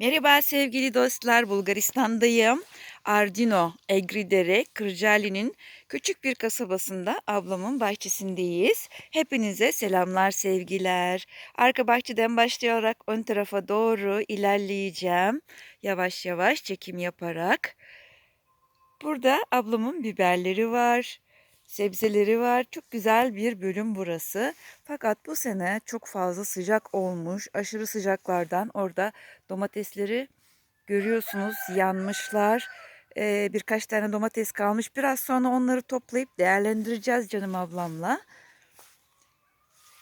Merhaba sevgili dostlar, Bulgaristan'dayım. Ardino, Egridere, Kırcaali'nin küçük bir kasabasında ablamın bahçesindeyiz. Hepinize selamlar, sevgiler. Arka bahçeden başlayarak ön tarafa doğru ilerleyeceğim. Yavaş yavaş çekim yaparak. Burada ablamın biberleri var, sebzeleri var. Çok güzel bir bölüm burası. Fakat bu sene çok fazla sıcak olmuş. Aşırı sıcaklardan orada domatesleri görüyorsunuz yanmışlar. Ee, birkaç tane domates kalmış. Biraz sonra onları toplayıp değerlendireceğiz canım ablamla.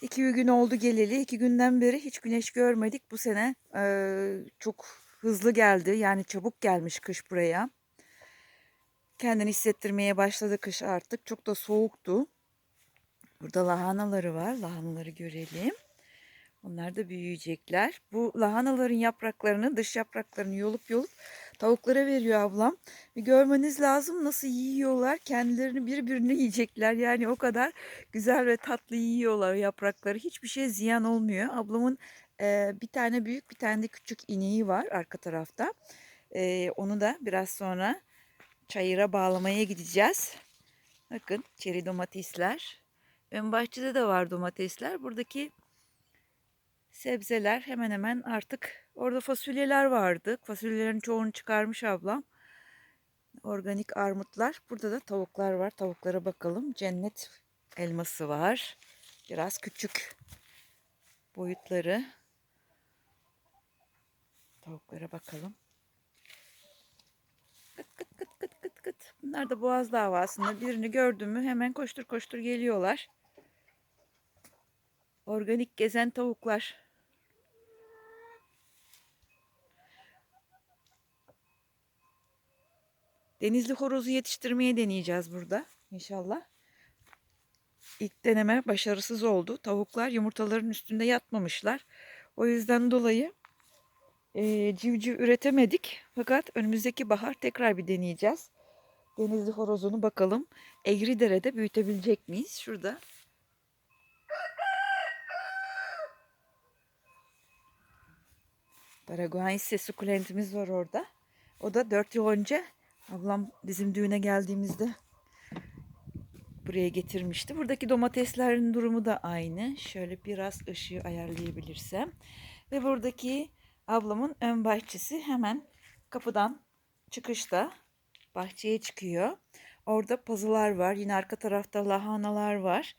İki gün oldu geleli. İki günden beri hiç güneş görmedik. Bu sene e, çok hızlı geldi. Yani çabuk gelmiş kış buraya. Kendini hissettirmeye başladı kış artık. Çok da soğuktu. Burada lahanaları var. Lahanaları görelim. Onlar da büyüyecekler. Bu lahanaların yapraklarını, dış yapraklarını yolup yolup tavuklara veriyor ablam. Bir görmeniz lazım nasıl yiyorlar. Kendilerini birbirini yiyecekler. Yani o kadar güzel ve tatlı yiyorlar yaprakları. Hiçbir şey ziyan olmuyor. Ablamın e, bir tane büyük bir tane de küçük ineği var arka tarafta. E, onu da biraz sonra çayıra bağlamaya gideceğiz. Bakın çeri domatesler. Ön bahçede de var domatesler. Buradaki sebzeler hemen hemen artık orada fasulyeler vardı. Fasulyelerin çoğunu çıkarmış ablam. Organik armutlar. Burada da tavuklar var. Tavuklara bakalım. Cennet elması var. Biraz küçük boyutları. Tavuklara bakalım. Kıt kıt kıt kıt kıt kıt. Bunlar da boğaz davasında birini gördü mü hemen koştur koştur geliyorlar. Organik gezen tavuklar. Denizli horozu yetiştirmeye deneyeceğiz burada inşallah. İlk deneme başarısız oldu. Tavuklar yumurtaların üstünde yatmamışlar. O yüzden dolayı e, civciv üretemedik. Fakat önümüzdeki bahar tekrar bir deneyeceğiz. Denizli horozunu bakalım. Egridere'de büyütebilecek miyiz? Şurada. Paraguayense sukulentimiz var orada. O da 4 yıl önce ablam bizim düğüne geldiğimizde buraya getirmişti. Buradaki domateslerin durumu da aynı. Şöyle biraz ışığı ayarlayabilirsem. Ve buradaki ablamın ön bahçesi hemen kapıdan çıkışta bahçeye çıkıyor. Orada pazılar var. Yine arka tarafta lahanalar var.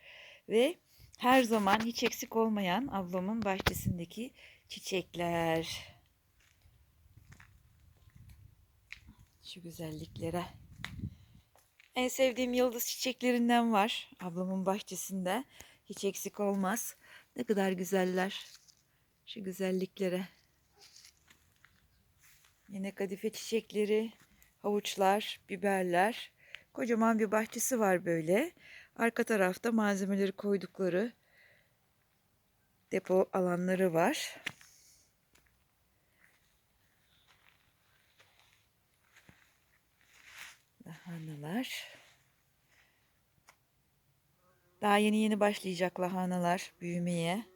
Ve her zaman hiç eksik olmayan ablamın bahçesindeki çiçekler. Şu güzelliklere. En sevdiğim yıldız çiçeklerinden var. Ablamın bahçesinde. Hiç eksik olmaz. Ne kadar güzeller. Şu güzelliklere. Yine kadife çiçekleri, havuçlar, biberler. Kocaman bir bahçesi var böyle. Arka tarafta malzemeleri koydukları depo alanları var. Lahanalar. Daha yeni yeni başlayacak lahanalar büyümeye.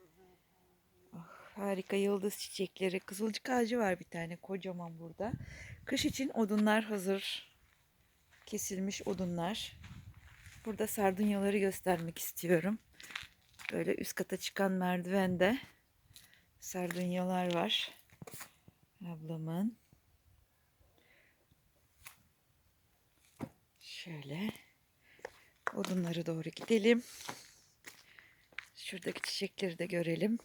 Harika yıldız çiçekleri. Kızılcık ağacı var bir tane kocaman burada. Kış için odunlar hazır. Kesilmiş odunlar. Burada sardunyaları göstermek istiyorum. Böyle üst kata çıkan merdivende sardunyalar var. Ablamın. Şöyle odunları doğru gidelim. Şuradaki çiçekleri de görelim.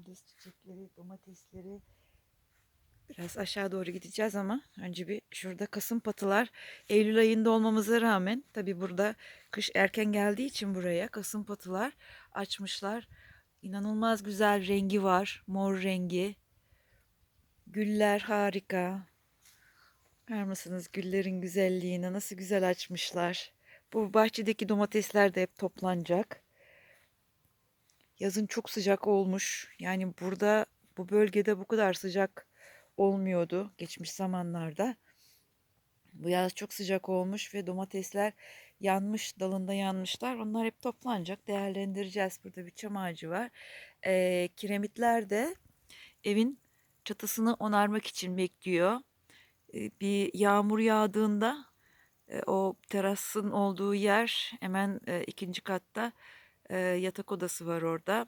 Yıldız çiçekleri, domatesleri. Biraz aşağı doğru gideceğiz ama önce bir şurada kasım patılar. Eylül ayında olmamıza rağmen tabi burada kış erken geldiği için buraya kasım patılar açmışlar. İnanılmaz güzel rengi var. Mor rengi. Güller harika. Bakar mısınız güllerin güzelliğine nasıl güzel açmışlar. Bu bahçedeki domatesler de hep toplanacak. Yazın çok sıcak olmuş. Yani burada bu bölgede bu kadar sıcak olmuyordu geçmiş zamanlarda. Bu yaz çok sıcak olmuş ve domatesler yanmış, dalında yanmışlar. Onlar hep toplanacak, değerlendireceğiz. Burada bir çam ağacı var. Ee, kiremitler de evin çatısını onarmak için bekliyor. Ee, bir yağmur yağdığında e, o terasın olduğu yer hemen e, ikinci katta e, yatak odası var orada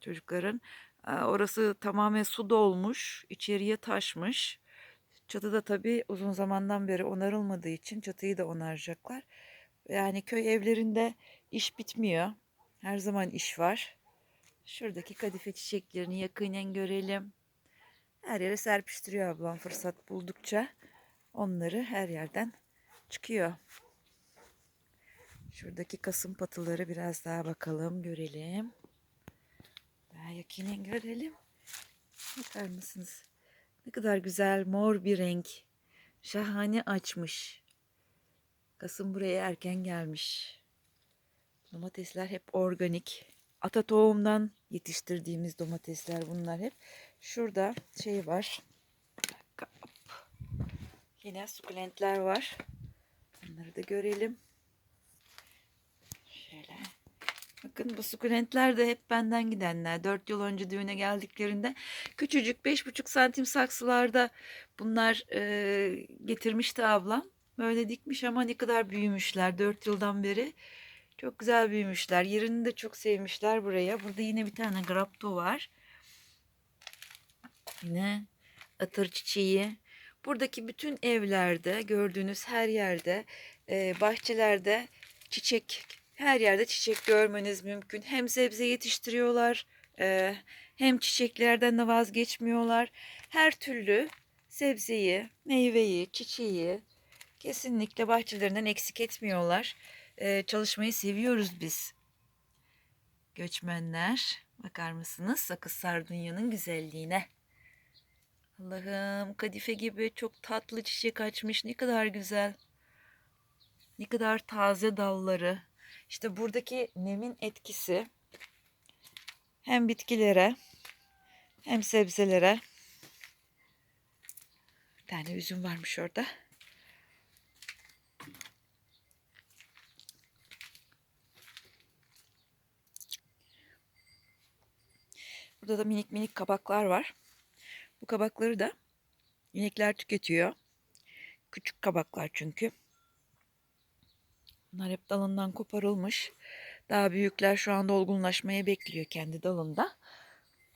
çocukların. E, orası tamamen su dolmuş, içeriye taşmış. Çatıda tabii uzun zamandan beri onarılmadığı için çatıyı da onaracaklar. Yani köy evlerinde iş bitmiyor. Her zaman iş var. Şuradaki kadife çiçeklerini yakinen görelim. Her yere serpiştiriyor ablam fırsat buldukça. Onları her yerden çıkıyor. Şuradaki kasım patıları biraz daha bakalım, görelim. Daha yakinen görelim. Bakar mısınız? Ne kadar güzel mor bir renk. Şahane açmış. Kasım buraya erken gelmiş. Domatesler hep organik. Ata tohumdan yetiştirdiğimiz domatesler bunlar hep. Şurada şey var. Yine sukulentler var. Bunları da görelim. Şöyle. Bakın bu sukulentler de hep benden gidenler. 4 yıl önce düğüne geldiklerinde küçücük 5,5 santim saksılarda bunlar e, getirmişti ablam. Böyle dikmiş ama ne kadar büyümüşler 4 yıldan beri. Çok güzel büyümüşler. Yerini de çok sevmişler buraya. Burada yine bir tane grapto var. Yine atır çiçeği. Buradaki bütün evlerde gördüğünüz her yerde e, bahçelerde çiçek her yerde çiçek görmeniz mümkün. Hem sebze yetiştiriyorlar e, hem çiçeklerden de vazgeçmiyorlar. Her türlü sebzeyi, meyveyi, çiçeği kesinlikle bahçelerinden eksik etmiyorlar. E, çalışmayı seviyoruz biz. Göçmenler bakar mısınız Sakız Sardunya'nın güzelliğine. Allah'ım kadife gibi çok tatlı çiçek açmış. Ne kadar güzel. Ne kadar taze dalları. İşte buradaki nemin etkisi hem bitkilere hem sebzelere. Bir tane üzüm varmış orada. Burada da minik minik kabaklar var. Bu kabakları da inekler tüketiyor. Küçük kabaklar çünkü. Bunlar hep dalından koparılmış. Daha büyükler şu anda olgunlaşmaya bekliyor kendi dalında.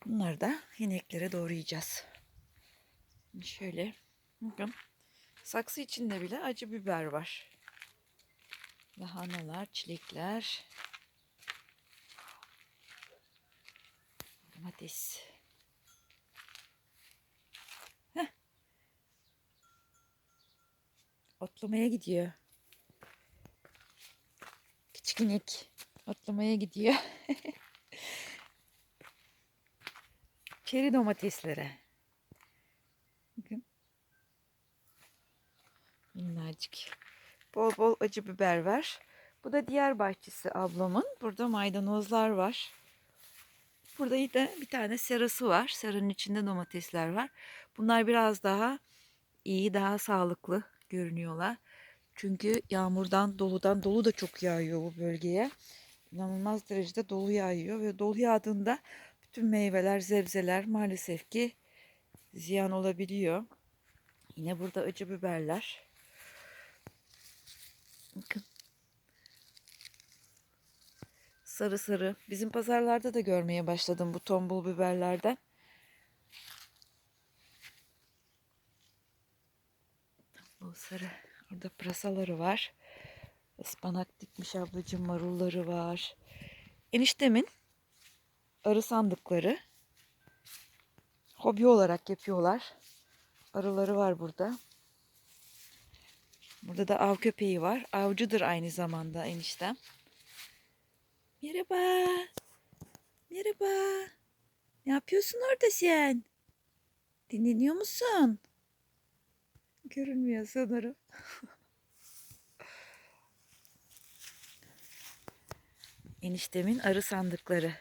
Bunları da ineklere doğrayacağız. Şöyle bakın. Saksı içinde bile acı biber var. Lahanalar, çilekler. Domates. Heh. Otlamaya gidiyor. Küçük inek otlamaya gidiyor. Çeri domateslere. Bakın. Minnacık. Bol bol acı biber var. Bu da diğer bahçesi ablamın. Burada maydanozlar var. Burada da bir tane serası var. Seranın içinde domatesler var. Bunlar biraz daha iyi, daha sağlıklı görünüyorlar. Çünkü yağmurdan, doludan, dolu da çok yağıyor bu bölgeye. İnanılmaz derecede dolu yağıyor ve dolu yağdığında bütün meyveler, sebzeler maalesef ki ziyan olabiliyor. Yine burada acı biberler. Bakın. Sarı sarı. Bizim pazarlarda da görmeye başladım bu tombul biberlerden. Bu sarı. Orada pırasaları var. Ispanak dikmiş ablacığım marulları var. Eniştemin arı sandıkları hobi olarak yapıyorlar. Arıları var burada. Burada da av köpeği var. Avcıdır aynı zamanda eniştem. Merhaba. Merhaba. Ne yapıyorsun orada sen? Dinleniyor musun? Görünmüyor sanırım. Eniştemin arı sandıkları.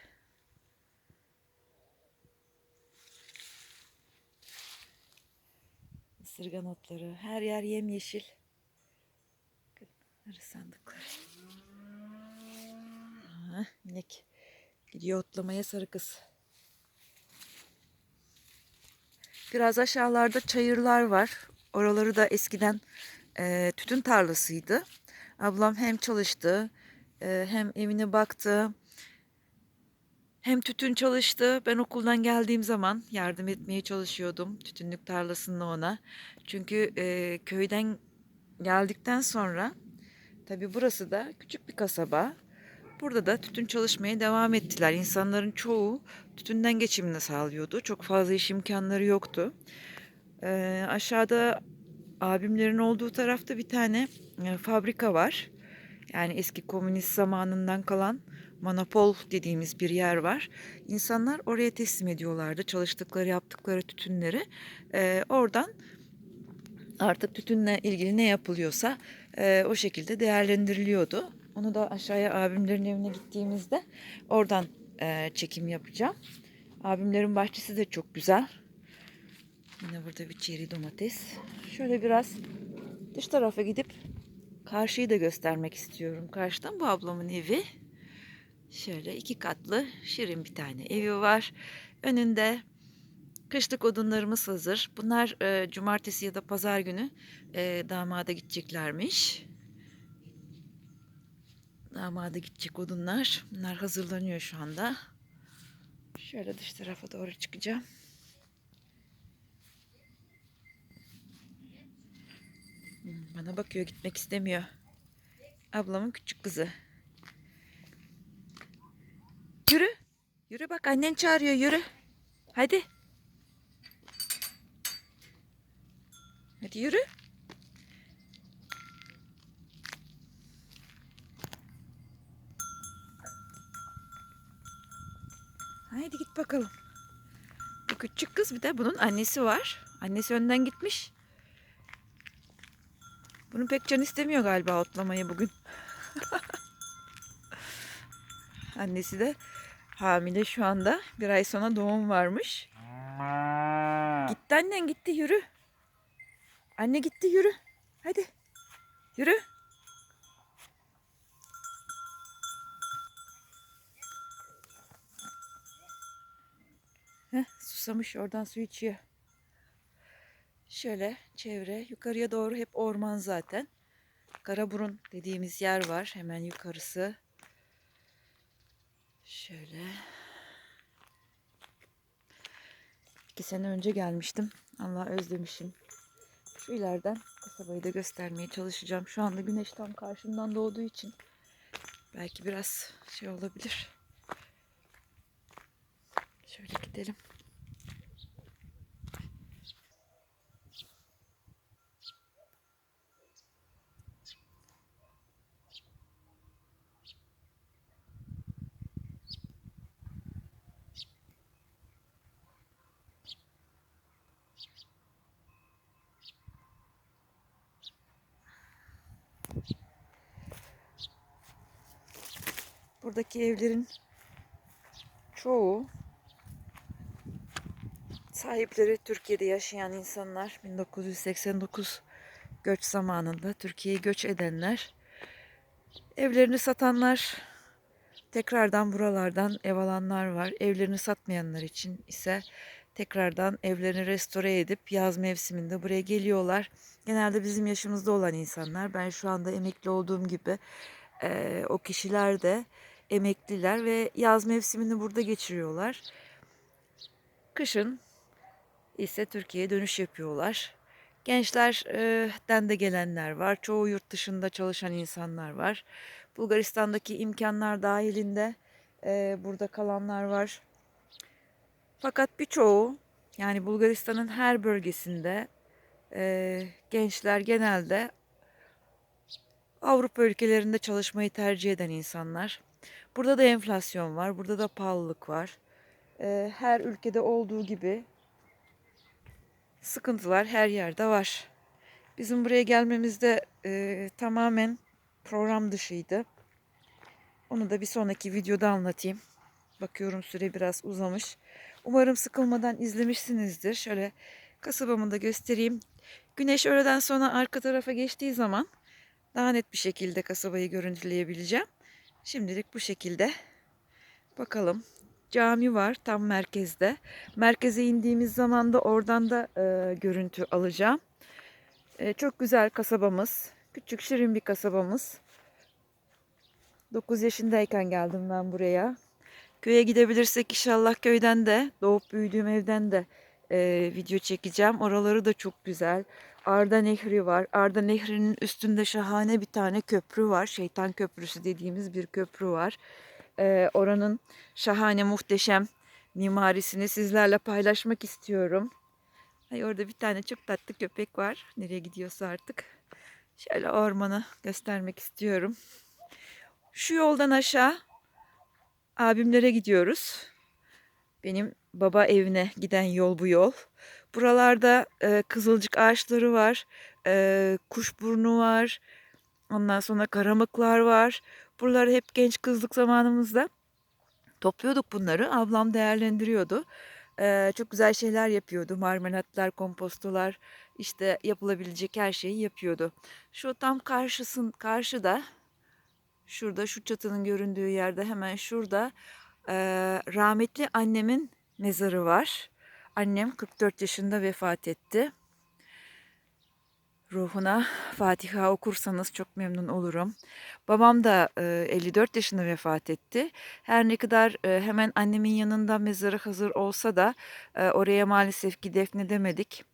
Isırgan otları. Her yer yemyeşil. Arı sandıkları. Ha, inek gidiyor otlamaya sarı kız. Biraz aşağılarda çayırlar var. Oraları da eskiden e, tütün tarlasıydı. Ablam hem çalıştı e, hem evine baktı. Hem tütün çalıştı. Ben okuldan geldiğim zaman yardım etmeye çalışıyordum tütünlük tarlasında ona. Çünkü e, köyden geldikten sonra tabii burası da küçük bir kasaba. Burada da tütün çalışmaya devam ettiler. İnsanların çoğu tütünden geçimini sağlıyordu. Çok fazla iş imkanları yoktu. E, aşağıda abimlerin olduğu tarafta bir tane e, fabrika var. Yani eski komünist zamanından kalan monopol dediğimiz bir yer var. İnsanlar oraya teslim ediyorlardı çalıştıkları yaptıkları tütünleri. Ee, oradan artık tütünle ilgili ne yapılıyorsa e, o şekilde değerlendiriliyordu. Onu da aşağıya abimlerin evine gittiğimizde oradan e, çekim yapacağım. Abimlerin bahçesi de çok güzel. Yine burada bir çeri domates. Şöyle biraz dış tarafa gidip karşıyı da göstermek istiyorum. Karşıdan bu ablamın evi. Şöyle iki katlı şirin bir tane evi var. Önünde kışlık odunlarımız hazır. Bunlar e, cumartesi ya da pazar günü e, damada gideceklermiş. Damada gidecek odunlar. Bunlar hazırlanıyor şu anda. Şöyle dış tarafa doğru çıkacağım. Bana bakıyor gitmek istemiyor. Ablamın küçük kızı. Yürü. Yürü bak annen çağırıyor yürü. Hadi. Hadi yürü. Haydi git bakalım. Bu küçük kız bir de bunun annesi var. Annesi önden gitmiş. Bunun pek can istemiyor galiba otlamayı bugün. Annesi de hamile şu anda. Bir ay sonra doğum varmış. Gitti annen gitti yürü. Anne gitti yürü. Hadi. Yürü. Heh, susamış oradan su içiyor. Şöyle çevre yukarıya doğru hep orman zaten. Karaburun dediğimiz yer var hemen yukarısı. Şöyle. İki sene önce gelmiştim. Allah özlemişim. Şu ileriden kasabayı da göstermeye çalışacağım. Şu anda güneş tam karşımdan doğduğu için belki biraz şey olabilir. Şöyle gidelim. Buradaki evlerin çoğu sahipleri Türkiye'de yaşayan insanlar 1989 göç zamanında Türkiye'ye göç edenler evlerini satanlar tekrardan buralardan ev alanlar var. Evlerini satmayanlar için ise tekrardan evlerini restore edip yaz mevsiminde buraya geliyorlar. Genelde bizim yaşımızda olan insanlar. Ben şu anda emekli olduğum gibi e, o kişiler de emekliler ve yaz mevsimini burada geçiriyorlar. Kışın ise Türkiye'ye dönüş yapıyorlar. Gençlerden de gelenler var. Çoğu yurt dışında çalışan insanlar var. Bulgaristan'daki imkanlar dahilinde burada kalanlar var. Fakat birçoğu yani Bulgaristan'ın her bölgesinde gençler genelde Avrupa ülkelerinde çalışmayı tercih eden insanlar. Burada da enflasyon var, burada da pahalılık var. E, her ülkede olduğu gibi sıkıntılar her yerde var. Bizim buraya gelmemizde e, tamamen program dışıydı. Onu da bir sonraki videoda anlatayım. Bakıyorum süre biraz uzamış. Umarım sıkılmadan izlemişsinizdir. Şöyle kasabamı da göstereyim. Güneş öğleden sonra arka tarafa geçtiği zaman daha net bir şekilde kasabayı görüntüleyebileceğim. Şimdilik bu şekilde. Bakalım. Cami var tam merkezde. Merkeze indiğimiz zaman da oradan da e, görüntü alacağım. E, çok güzel kasabamız. Küçük şirin bir kasabamız. 9 yaşındayken geldim ben buraya. Köye gidebilirsek inşallah köyden de doğup büyüdüğüm evden de e, video çekeceğim. Oraları da çok güzel. Arda Nehri var. Arda Nehri'nin üstünde şahane bir tane köprü var. Şeytan Köprüsü dediğimiz bir köprü var. E, oranın şahane muhteşem mimarisini sizlerle paylaşmak istiyorum. Ay orada bir tane çok tatlı köpek var. Nereye gidiyorsa artık. Şöyle ormanı göstermek istiyorum. Şu yoldan aşağı abimlere gidiyoruz. Benim baba evine giden yol bu yol. Buralarda e, kızılcık ağaçları var. E, kuşburnu var. Ondan sonra karamıklar var. Buraları hep genç kızlık zamanımızda topluyorduk bunları. Ablam değerlendiriyordu. E, çok güzel şeyler yapıyordu. Marmelatlar, kompostolar, işte yapılabilecek her şeyi yapıyordu. Şu tam karşısın karşıda şurada şu çatının göründüğü yerde hemen şurada e, rahmetli annemin mezarı var. Annem 44 yaşında vefat etti. Ruhuna Fatiha okursanız çok memnun olurum. Babam da e, 54 yaşında vefat etti. Her ne kadar e, hemen annemin yanında mezarı hazır olsa da e, oraya maalesef ki defnedemedik.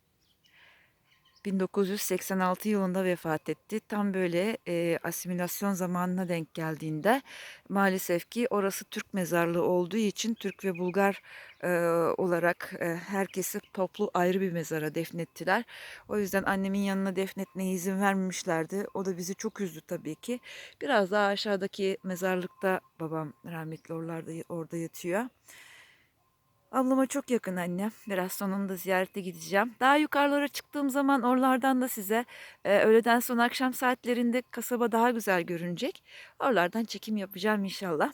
1986 yılında vefat etti. Tam böyle e, asimilasyon zamanına denk geldiğinde maalesef ki orası Türk mezarlığı olduğu için Türk ve Bulgar e, olarak e, herkesi toplu ayrı bir mezara defnettiler. O yüzden annemin yanına defnetmeye izin vermemişlerdi. O da bizi çok üzdü tabii ki. Biraz daha aşağıdaki mezarlıkta babam rahmetli oralarda orada yatıyor. Ablama çok yakın annem. Biraz sonunda ziyarete gideceğim. Daha yukarılara çıktığım zaman oralardan da size e, öğleden sonra akşam saatlerinde kasaba daha güzel görünecek. Oralardan çekim yapacağım inşallah.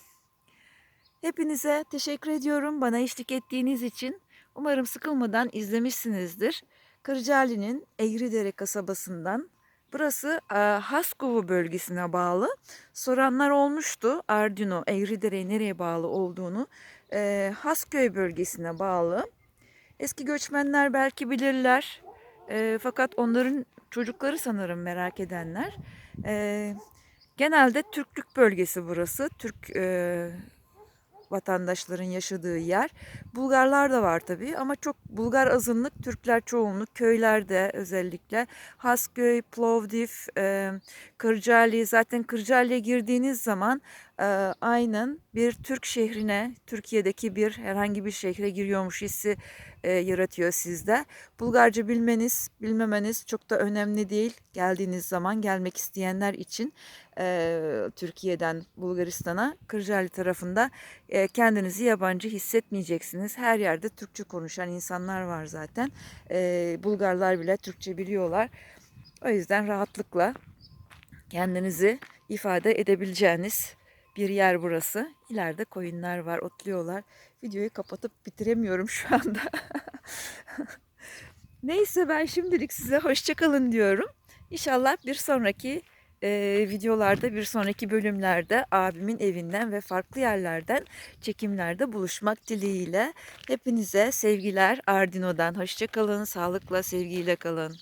Hepinize teşekkür ediyorum bana eşlik ettiğiniz için. Umarım sıkılmadan izlemişsinizdir. Kırcaali'nin Eğridere kasabasından Burası e, Haskovo bölgesine bağlı. Soranlar olmuştu Ardino, Eğridere nereye bağlı olduğunu. E, Hasköy bölgesine bağlı. Eski göçmenler belki bilirler. E, fakat onların çocukları sanırım merak edenler. E, genelde Türklük bölgesi burası. Türk e, vatandaşların yaşadığı yer. Bulgarlar da var tabii ama çok Bulgar azınlık, Türkler çoğunluk. Köylerde özellikle Hasköy, Plovdiv, e, Kırcaali. Zaten Kırcaali'ye girdiğiniz zaman e, aynen bir Türk şehrine, Türkiye'deki bir herhangi bir şehre giriyormuş hissi e, yaratıyor sizde. Bulgarca bilmeniz, bilmemeniz çok da önemli değil. Geldiğiniz zaman gelmek isteyenler için e, Türkiye'den Bulgaristan'a, Kırcaali tarafında e, kendinizi yabancı hissetmeyeceksiniz. Her yerde Türkçe konuşan insanlar var zaten. E, Bulgarlar bile Türkçe biliyorlar. O yüzden rahatlıkla kendinizi ifade edebileceğiniz bir yer burası. İleride koyunlar var, otluyorlar. Videoyu kapatıp bitiremiyorum şu anda. Neyse ben şimdilik size hoşçakalın diyorum. İnşallah bir sonraki e, videolarda, bir sonraki bölümlerde abimin evinden ve farklı yerlerden çekimlerde buluşmak dileğiyle. Hepinize sevgiler Ardino'dan. Hoşçakalın, sağlıkla, sevgiyle kalın.